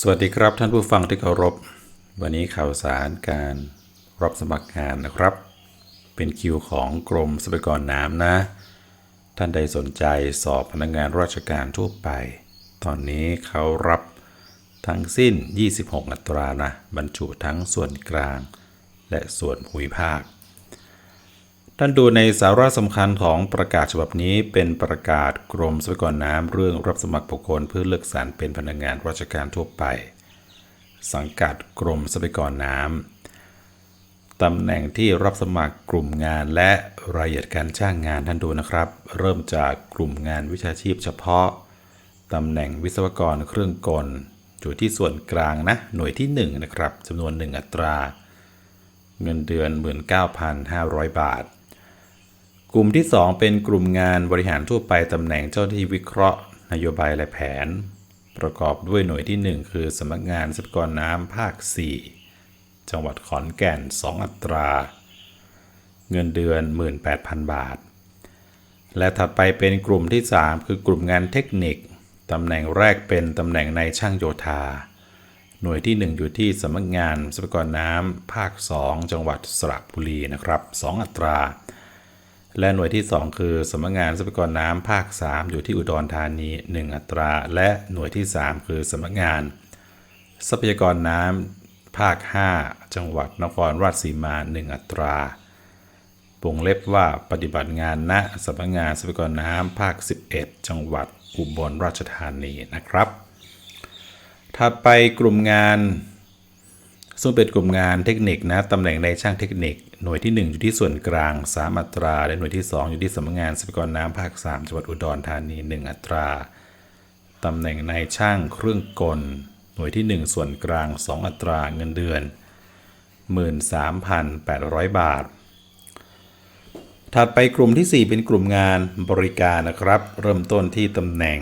สวัสดีครับท่านผู้ฟังที่เคารพ วันนี้ข่าวสารการรับสมัครงานนะครับ เป็นคิวของกรมทรัพยากรน้ำนะ ท่านใดสนใจสอบพนักงานราชการทั่วไป ตอนนี้เขารับทั้งสิ้น 26 อัตรานะ บรรจุทั้งส่วนกลาง และส่วนภูมิภาค ท่านดูในสาระสำคัญของประกาศฉบับนี้เป็นประกาศกรมทรัพยากรน้ำเรื่องรับสมัครบุคคลเพื่อเลือกสรรเป็นพนักงานราชการทั่วไป สังกัดกรมทรัพยากรน้ำตำแหน่งที่รับสมัครกลุ่มงานและรายละเอียดการจ้างงานท่านดูนะครับ เริ่มจากกลุ่มงานวิชาชีพเฉพาะตำแหน่งวิศวกรเครื่องกลอยู่ที่ส่วนกลางนะหน่วยที่ 1 นะครับจำนวน 1 อัตรา เงินเดือน 19,500 บาท กลุ่มที่ 2 เป็นกลุ่มงานบริหารทั่วไปตำแหน่งเจ้าหน้าที่วิเคราะห์ นโยบายและแผน ประกอบด้วยหน่วยที่ 1 คือสำนักงานทรัพยากรน้ำภาค 4 จังหวัดขอนแก่น 2 อัตรา เงินเดือน 18,000 บาท และถัดไปเป็นกลุ่มที่ 3 คือกลุ่มงานเทคนิคตำแหน่งแรกเป็นตำแหน่งในช่างโยธา หน่วยที่ 1 อยู่ที่สำนักงานทรัพยากรน้ำภาค 2 จังหวัดสระบุรีนะครับ 2 อัตรา และหน่วยที่ 2 คือสำนักงานทรัพยากรน้ำภาค 3 อยู่ที่อุดรธานี 1 อัตรา และหน่วยที่ 3 คือสำนักงาน ทรัพยากรน้ำภาค 5 จังหวัดนครราชสีมา 1 อัตราวงเล็บว่าปฏิบัติงานณสำนักงานทรัพยากรน้ำภาค 11 จังหวัดอุบลราชธานีนะครับถัดไปกลุ่มงาน ซึ่งเป็นกลุ่มงานเทคนิคนะตำแหน่งในช่างเทคนิค หน่วยที่ 1 อยู่ที่ส่วนกลาง 3 อัตรา และหน่วยที่ 2 อยู่ที่สำนักงานทรัพยากรน้ำภาค 3จังหวัดอุดรธานี 1 อัตรา ตำแหน่งในช่างเครื่องกล หน่วยที่ 1 ส่วนกลาง 2 อัตราเงินเดือน 13,800 บาท ถัดไปกลุ่มที่ 4 เป็นกลุ่มงานบริการนะครับ เริ่มต้นที่ตำแหน่ง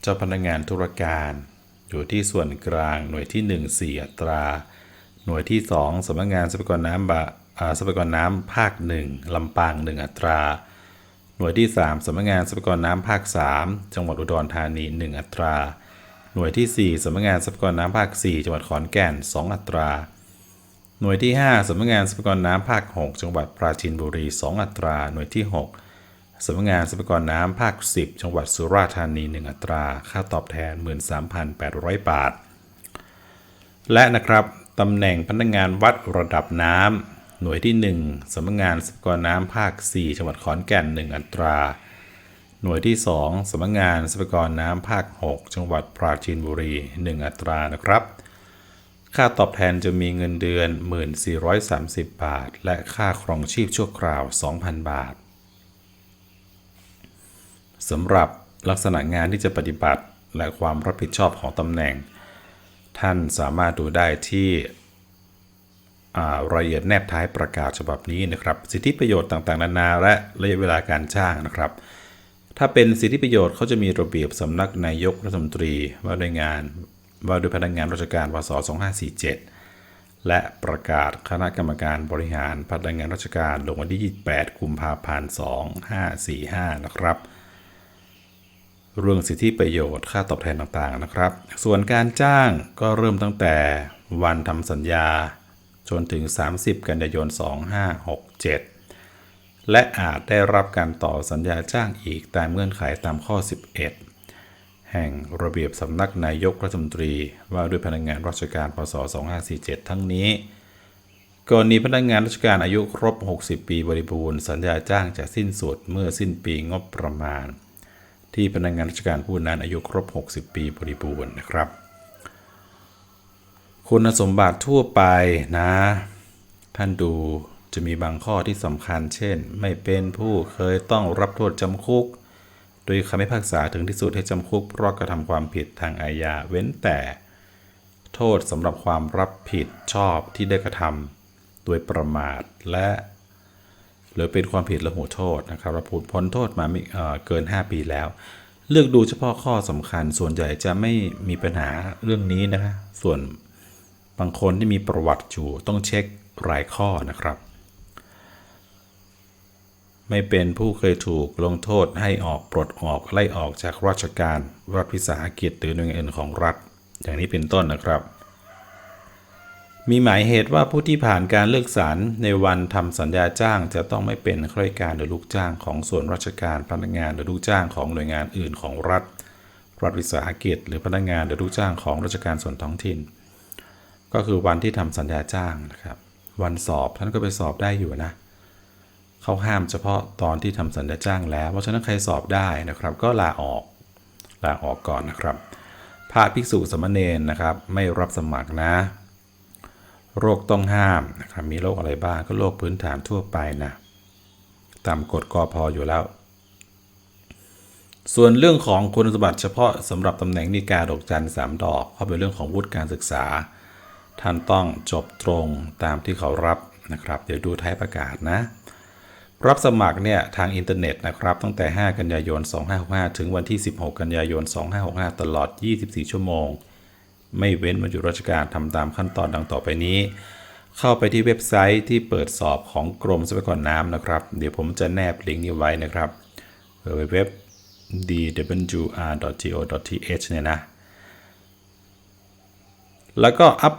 เจ้าพนักงานธุรการ อยู่ที่ส่วนกลางหน่วยที่ 1 4 อัตรา หน่วยที่ 2สำนักงานทรัพยากรน้ำบะอ่า ทรัพยากรน้ำภาค 1ลำปาง 1 อัตรา หน่วยที่ 3สำนักงานทรัพยากรน้ำภาค 3 จังหวัดอุดรธานี 1 อัตรา หน่วยที่ 4สำนักงานทรัพยากรน้ำภาค 4 จังหวัดขอนแก่น 2 อัตรา หน่วยที่ 5สำนักงานทรัพยากรน้ำภาค 6 จังหวัดปราจีนบุรี 2 อัตรา หน่วยที่ 6สำนักงานทรัพยากรน้ำภาค 10 จังหวัดสุราษฎร์ธานี 1 อัตรา ค่าตอบแทน 13,800 บาท และนะครับตำแหน่งพนักงานวัดระดับน้ำ หน่วยที่ 1สำนักงานทรัพากรน้ำภาค 4 จังหวัดขอนแก่น 1 อัตรา หน่วยที่ 2สำนักงานทรัพากรน้ำภาค 6 จังหวัดปราจีนบุรี 1 อัตรานะครับ ค่าตอบแทนจะมีเงินเดือน 1430 บาท และค่าครองชีพชั่วคราว 2,000 บาทสำหรับลักษณะงานที่จะปฏิบัติและความรับผิดชอบของตำแหน่ง ท่านสามารถดูได้ที่ รายละเอียดแนบท้ายประกาศฉบับนี้นะครับสิทธิประโยชน์ต่างๆ นานาและระยะเวลาการจ้างนะครับ ถ้าเป็นสิทธิประโยชน์เขาจะมีระเบียบสำนักนายกรัฐมนตรี ว่าด้วยงาน ว่าด้วยพนักงานราชการพศ2547 และประกาศคณะกรรมการบริหารพนักงานราชการลงวันที่ 28 กุมภาพันธ์ 2545 นะครับเรื่องสิทธิประโยชน์ค่าตอบแทนต่างๆนะครับ ส่วนการจ้างก็เริ่มตั้งแต่วันทำสัญญา จนถึง 30 กันยายน 2567 และอาจได้รับการต่อสัญญาจ้างอีกตามเงื่อนไขตามข้อ 11 แห่งระเบียบสำนักนายกรัฐมนตรีว่าด้วยพนักงานราชการพศ 2547 ทั้งนี้กรณีพนักงานราชการอายุครบ 60 ปีบริบูรณ์สัญญาจ้างจะสิ้นสุดเมื่อสิ้นปีงบประมาณ ที่พนักงานราชการผู้นั้นอายุครบ 60 ปีบริบูรณ์นะครับ คุณสมบัติทั่วไปนะ ท่านดูจะมีบางข้อที่สำคัญ เช่น ไม่เป็นผู้เคยต้องรับโทษจำคุก โดยคำพิพากษาถึงที่สุดให้จำคุกเพราะกระทำความผิดทางอาญาเว้นแต่ โทษสำหรับความรับผิดชอบที่ได้กระทำโดยประมาทและ หรือเป็นความผิดละหูโทษนะครับเรับผลพ้นโทษมาเเกิน 5 ปีแล้ว เลือกดูเฉพาะข้อสำคัญส่วนใหญ่จะไม่มีปัญหาเรื่องนี้นะคะส่วน บางคนที่มีประวัติอยู่ต้องเช็ครายข้อนะครับ ไม่เป็นผู้เคยถูกลงโทษให้ออกปลดออกไล่ออกจากราชการรัฐวิสาหกิจหรือหน่วยงานอื่นของรัฐ อย่างนี้เป็นต้นนะครับ มีหมายเหตุว่าผู้ที่ผ่านการเลือกสรรในวันทำสัญญาจ้าง จะต้องไม่เป็นข้าราชการหรือลูกจ้างของส่วนราชการพนักงานหรือลูกจ้างของหน่วยงานอื่นของรัฐ รัฐวิสาหกิจ หรือพนักงานหรือลูกจ้างของราชการส่วนท้องถิ่น ก็คือวันที่ทำสัญญาจ้างนะครับ วันสอบท่านก็ไปสอบได้อยู่นะเขาห้ามเฉพาะตอนที่ทำสัญญาจ้างแล้ว เพราะฉะนั้นใครสอบได้นะครับ ก็ลาออกลาออกก่อนนะครับพระภิกษุสามเณรนะครับ ไม่รับสมัครนะ โรคต้องห้ามนะครับมีโรคอะไรบ้างก็โรคพื้นฐานทั่วไปนะตามกฎกอพออยู่แล้ว ส่วนเรื่องของคุณสมบัติเฉพาะสำหรับตำแหน่งนิกาดอกจันสามดอกเพราะเป็นเรื่องของวุฒิการศึกษา ท่านต้องจบตรงตามที่เขารับนะครับ เดี๋ยวดูท้ายประกาศนะ รับสมัครเนี่ยทางอินเทอร์เน็ตนะครับตั้งแต่ 5 กันยายน 2565 ถึงวันที่ 16 กันยายน 2565 ตลอด 24 ชั่วโมง ไม่เว้นวันหยุดราชการทำตามขั้นตอนดังต่อไปนี้ เข้าไปที่เว็บไซต์ที่เปิดสอบของกรมทรัพยากรน้ำนะครับ เดี๋ยวผมจะแนบลิงก์นี้ไว้นะครับเว็บ dwr.go.th เนี่ยนะ แล้วก็อัพ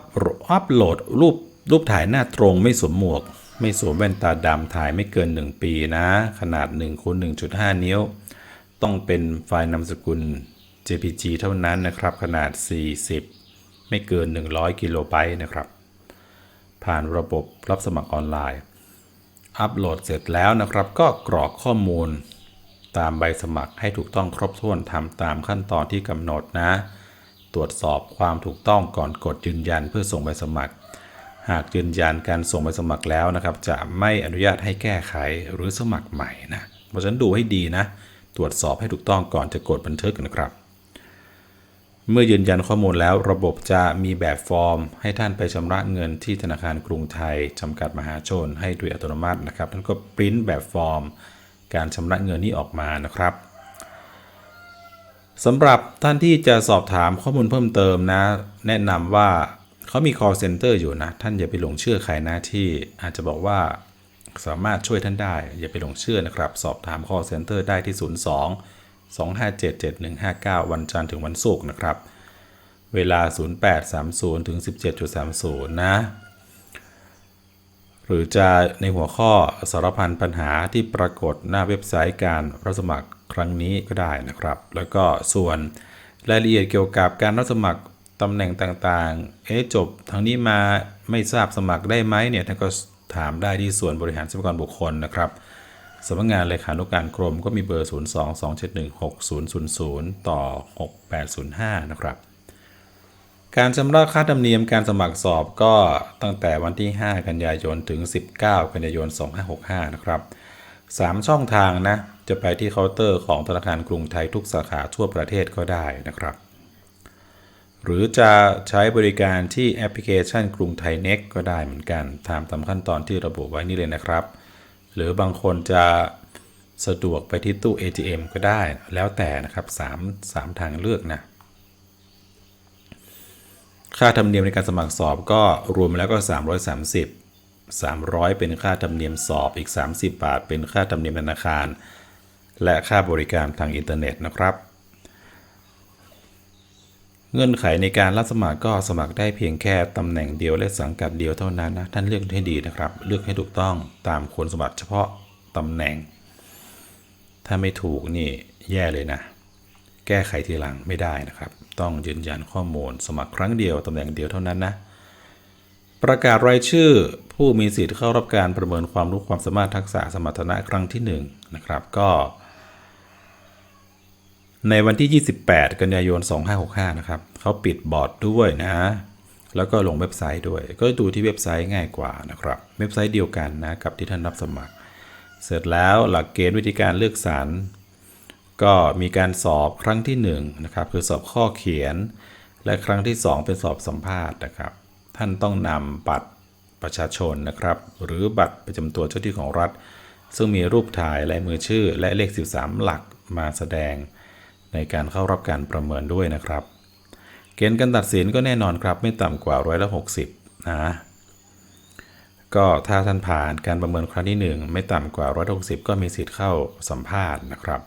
อัพโหลดรูปรูปถ่ายหน้าตรงไม่สวมหมวก ไม่สวมแว่นตาดำถ่ายไม่เกิน 1 ปีนะ ขนาด1คูณ1.5 นิ้ว ต้องเป็นไฟล์นามสกุล JPG เท่านั้นนะครับ ขนาด 40 ไม่เกิน 100 กิโลไบต์นะครับ ผ่านระบบรับสมัครออนไลน์ อัปโหลดเสร็จแล้วนะครับ ก็กรอกข้อมูล ตามใบสมัครให้ถูกต้องครบถ้วนทำตามขั้นตอนที่กำหนดนะ ตรวจสอบความถูกต้องก่อนกดยืนยันเพื่อส่งใบสมัคร หากยืนยันการส่งใบสมัครแล้วนะครับ จะไม่อนุญาตให้แก้ไขหรือสมัครใหม่นะเพราะฉะนั้นดูให้ดีนะ ตรวจสอบให้ถูกต้องก่อนจะกดบันทึกนะครับ เมื่อยืนยันข้อมูลแล้วระบบจะมีแบบฟอร์ม ให้ท่านไปชำระเงินที่ธนาคารกรุงไทยจำกัดมหาชน ให้โดยอัตโนมัตินะครับ ท่านก็ปริ้นแบบฟอร์ม การชำระเงินนี้ออกมานะครับ สำหรับท่านที่จะสอบถามข้อมูลเพิ่มเติมนะ แนะนำว่าเขามี call center อยู่นะ ท่านอย่าไปหลงเชื่อใครนะที่อาจจะบอกว่าสามารถช่วยท่านได้ อย่าไปหลงเชื่อนะครับ สอบถาม call center ได้ที่ 02 257 7159 วันจันทร์ถึงวันศุกร์นะครับ เวลา 0830ถึง17.30 นะ หรือจะในหัวข้อสารพันปัญหาที่ปรากฏหน้าเว็บไซต์การรับสมัคร ครั้งนี้ก็ได้นะครับ แล้วก็ส่วนรายละเอียดเกี่ยวกับการรับสมัครตำแหน่งต่างๆ เอ๊ะจบทางนี้มาไม่ทราบสมัครได้ไหมเนี่ยท่านก็ถามได้ที่ส่วนบริหารทรัพยากรบุคคลนะครับสำนักงานเลขานุการกรมก็มีเบอร์ 022716000 ต่อ 6805 นะครับ การชำระค่าธรรมเนียมการสมัครสอบก็ตั้งแต่วันที่ 5 กันยายน ถึง 19 กันยายน 2565 นะครับ 3 ช่องทางนะ จะไปที่เคาน์เตอร์ของธนาคารกรุงไทยทุกสาขาทั่วประเทศก็ได้นะครับ หรือจะใช้บริการที่แอปพลิเคชันกรุงไทยเน็กก็ได้เหมือนกันตามตามขั้นตอนที่ระบุไว้นี่เลยนะครับ หรือบางคนจะสะดวกไปที่ตู้ ATM ก็ได้แล้วแต่นะครับ3 3ทางเลือกนะค่าธรรมเนียมในการสมัครสอบก็รวมแล้วก็ 330 300 เป็นค่าธรรมเนียมสอบอีก 30 บาท เป็นค่าธรรมเนียมธนาคาร และค่าบริการทางอินเทอร์เน็ตนะครับ เงื่อนไขในการรับสมัครก็สมัครได้เพียงแค่ตำแหน่งเดียวและสังกัดเดียวเท่านั้นนะท่านเลือกให้ดีนะครับ เลือกให้ถูกต้องตามคุณสมบัติเฉพาะตำแหน่ง ถ้าไม่ถูกนี่แย่เลยนะ แก้ไขทีหลังไม่ได้นะครับ ต้องยืนยันข้อมูล สมัครครั้งเดียวตำแหน่งเดียวเท่านั้นนะประกาศรายชื่อผู้มีสิทธิ์เข้ารับการประเมินความรู้ความสามารถทักษะสมรรถนะครั้งที่1นนะครับ ก็ ในวันที่ 28 กันยายน 2565 นะครับเขาปิดบอร์ดด้วยนะ แล้วก็ลงเว็บไซต์ด้วย ก็ดูที่เว็บไซต์ง่ายกว่านะครับ เว็บไซต์เดียวกันนะกับที่ท่านรับสมัคร เสร็จแล้วหลักเกณฑ์วิธีการเลือกสรรก็มีการสอบครั้งที่1นะครับคือสอบข้อเขียน และครั้งที่ 2 เป็นสอบสัมภาษณ์นะครับ ท่านต้องนำบัตรประชาชนนะครับ หรือบัตรประจำตัวเจ้าที่ของรัฐ ซึ่งมีรูปถ่ายลายมือชื่อและเลข 13 หลักมาแสดง ในการเข้ารับการประเมินด้วยนะครับ เกณฑ์การตัดสินก็แน่นอนครับ ไม่ต่ำกว่าร้อยละ60นะก็ถ้าท่านผ่านการประเมินครั้งที่ 1 ไม่ต่ำกว่าร้อยละ60ก็มีสิทธิ์เข้าสัมภาษณ์นะครับ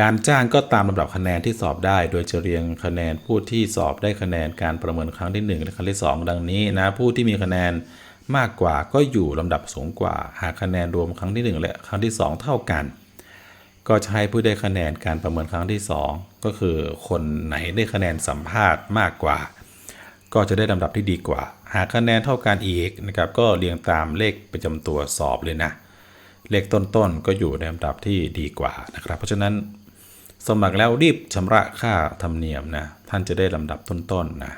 การจ้างก็ตามลำดับคะแนนที่สอบได้ โดยจะเรียงคะแนนผู้ที่สอบได้คะแนนการประเมินครั้งที่ 1 และครั้งที่ 2 ดังนี้นะผู้ที่มีคะแนนมากกว่าก็อยู่ลำดับสูงกว่า หากคะแนนรวมครั้งที่ 1 และครั้งที่ 2 เท่ากัน ก็จะให้ผู้ได้คะแนนการประเมินครั้งที่ 2 ก็คือคนไหนได้คะแนนสัมภาษณ์มากกว่า ก็จะได้ลำดับที่ดีกว่า หากคะแนนเท่ากันอีกนะครับก็เรียงตามเลขประจำตัวสอบเลยนะเลขต้นๆก็อยู่ในลำดับที่ดีกว่านะครับ เพราะฉะนั้นสมัครแล้วรีบชำระค่าธรรมเนียมนะท่านจะได้ลำดับต้นๆนะ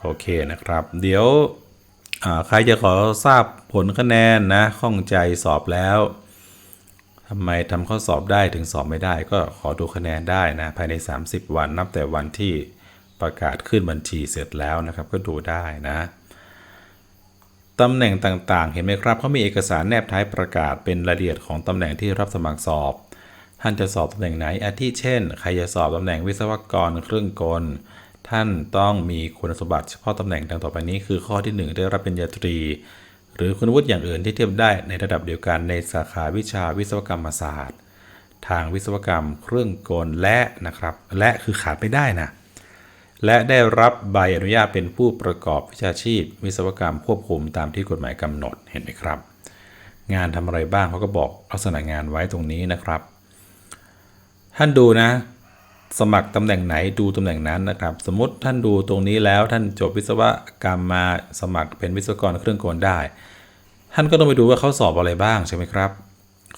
โอเคนะครับ เดี๋ยวใครจะขอทราบผลคะแนนนะข้องใจสอบแล้ว ทำไมทำข้อสอบได้ถึงสอบไม่ได้ ก็ขอดูคะแนนได้นะภายใน 30 วันนับแต่วันที่ประกาศขึ้นบัญชีเสร็จแล้วนะครับ ก็ดูได้นะตำแหน่งต่างๆ เห็นไหมครับเขามีเอกสารแนบท้ายประกาศเป็นรายละเอียดของตำแหน่งที่รับสมัครสอบ ท่านจะสอบตำแหน่งไหนอาทิเช่น ใครจะสอบตำแหน่งวิศวกรเครื่องกล ท่านต้องมีคุณสมบัติเฉพาะตำแหน่งดังต่อไปนี้ คือข้อที่ 1 ได้รับเปริญญาตรี หรือคุณวุฒิอย่างอื่นที่เทียบได้ในระดับเดียวกันในสาขาวิชาวิศวกรรมศาสตร์ ทางวิศวกรรมเครื่องกลและนะครับ และคือขาดไม่ได้นะและได้รับใบอนุญาตเป็นผู้ประกอบวิชาชีพ วิศวกรรมควบคุมตามที่กฎหมายกำหนดเห็นไหมครับ งานทำอะไรบ้างเขาก็บอกลักษณะงานไว้ตรงนี้นะครับ ท่านดูนะ สมัครตำแหน่งไหนดูตำแหน่งนั้นนะครับ สมมติท่านดูตรงนี้แล้วท่านจบวิศวกรรมมาสมัครเป็นวิศวกรเครื่องกลได้ ท่านก็ต้องไปดูว่าเขาสอบอะไรบ้างใช่ไหมครับ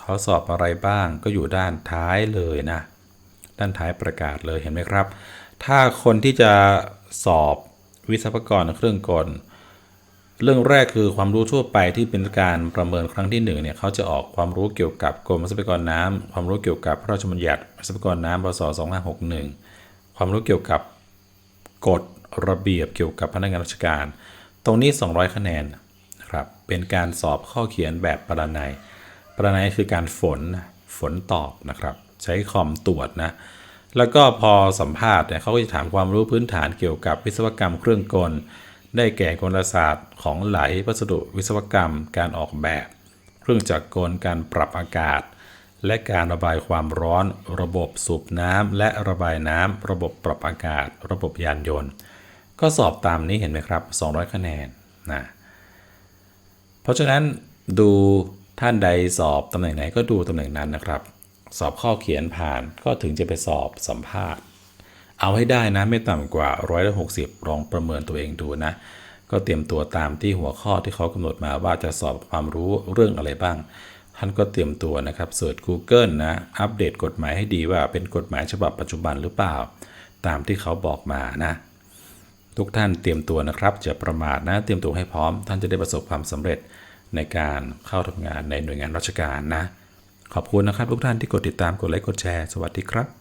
เขาสอบอะไรบ้างก็อยู่ด้านท้ายเลยนะ ด้านท้ายประกาศเลยเห็นไหมครับ ถ้าคนที่จะสอบวิศวกรเครื่องกล เรื่องแรกคือความรู้ทั่วไปที่เป็นการประเมินครั้งที่หนึ่งเนี่ยเขาจะออกความรู้เกี่ยวกับกรมทรัพยากรน้ำความรู้เกี่ยวกับพระราชบัญญัติทรัพยากรน้ำพศ2561 ความรู้เกี่ยวกับกฎระเบียบเกี่ยวกับพนักงานราชการ ตรงนี้ 200 คะแนนนะครับเป็นการสอบข้อเขียนแบบประนัยประนัยคือการฝนฝนตอบนะครับ ใช้คอมตรวจนะแล้วก็พอสัมภาษณ์เนี่ยเขาก็จะถามความรู้พื้นฐานเกี่ยวกับวิศวกรรมเครื่องกล ได้แก่กลศาสตร์ของไหลวัสดุวิศวกรรม การออกแบบ เครื่องจักรกลการปรับอากาศ และการระบายความร้อน ระบบสูบน้ำและระบายน้ำระบบปรับอากาศ ระบบยานยนต์ ก็สอบตามนี้เห็นไหมครับ 200 คะแนนนะเพราะฉะนั้นดูท่านใดสอบตำแหน่งไหนก็ดูตำแหน่งนั้นนะครับ สอบข้อเขียนผ่านก็ถึงจะไปสอบสัมภาษณ์ เอาให้ได้นะไม่ต่ำกว่าร้อยละหกสิบลองประเมินตัวเองดูนะ ก็เตรียมตัวตามที่หัวข้อที่เขากำหนดมาว่าจะสอบความรู้เรื่องอะไรบ้าง ท่านก็เตรียมตัวนะครับเสิร์ช Google นะ อัปเดตกฎหมายให้ดีว่าเป็นกฎหมายฉบับปัจจุบันหรือเปล่า ตามที่เขาบอกมานะทุกท่านเตรียมตัวนะครับจะประมาทนะ เตรียมตัวให้พร้อม ท่านจะได้ประสบความสำเร็จในการเข้าทำงานในหน่วยงานราชการนะ ขอบคุณนะครับทุกท่านที่กดติดตามกดไลค์กดแชร์ สวัสดีครับ